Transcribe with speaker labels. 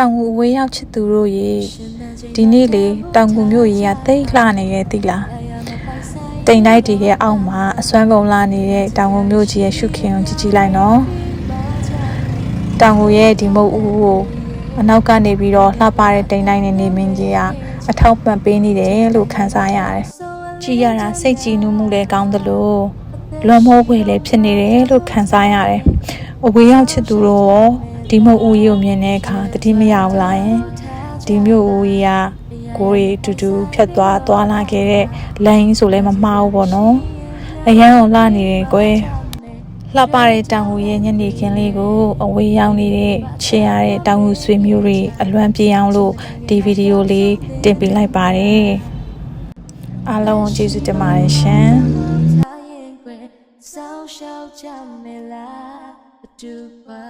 Speaker 1: တောင်ကူအဝေးရောက်ချစ်သူတို့ရေဒီနေ့လေတောင်ကူမြို့ကြီးကတိတ်လှနေရဲ့တိလားတိမ်တိုက်တီရဲ့အောက်မှာအစွမ်းကုန်လာနေတဲ့တောင်ကူမြို့ကြီးရဲ့ရှုခင်ကိုကြည့်ကြည့်လိုက်နော်တောင်ကူရဲ့ဒီမုတ်ဦးကိုအနောက်ကနေပြီးတော့လှပတဲ့တိမ်တိုက်နဲ့နေမင်းကြီးကအထောက်ပံ့ပေးနေတယ်လို့ခန်းစားရတယ်ကြည့်ရတာစိတ်ကြည်နူးမှုလည်းကောင်းသလိုလွန်မိုးွယ်လည်းဖြစ်နေတယ်လို့ခန်းစားရတယ်အဝေးရောက်ချစ်သူတို့ရော ဒီမုတ်ဦးကြီးကိုမြင်တဲ့အခါတတိမရဘူးလားယင်ဒီမြို့ဦးကြီးကကိုရီတူတူဖြတ်သွားသွားလာခဲ့တဲ့လမ်းဆိုလည်းမမှားဘူးပေါ့နော်အရန်ကိုလှနေတယ်ကွယ်လှပတဲ့တောင်ဟူရဲ့ညနေခင်းလေးကိုအဝေးရောက်နေတဲ့ချေရတဲ့တောင်ဟူဆွေမျိုးတွေအလွမ်းပြေအောင်လို့ဒီဗီဒီယိုလေးတင်ပြလိုက်ပါတယ်အားလုံးကျေးဇူးတင်ပါတယ်ရှင်
Speaker 2: ဆောင်းရှောက်ကြမယ်လားအတူပါ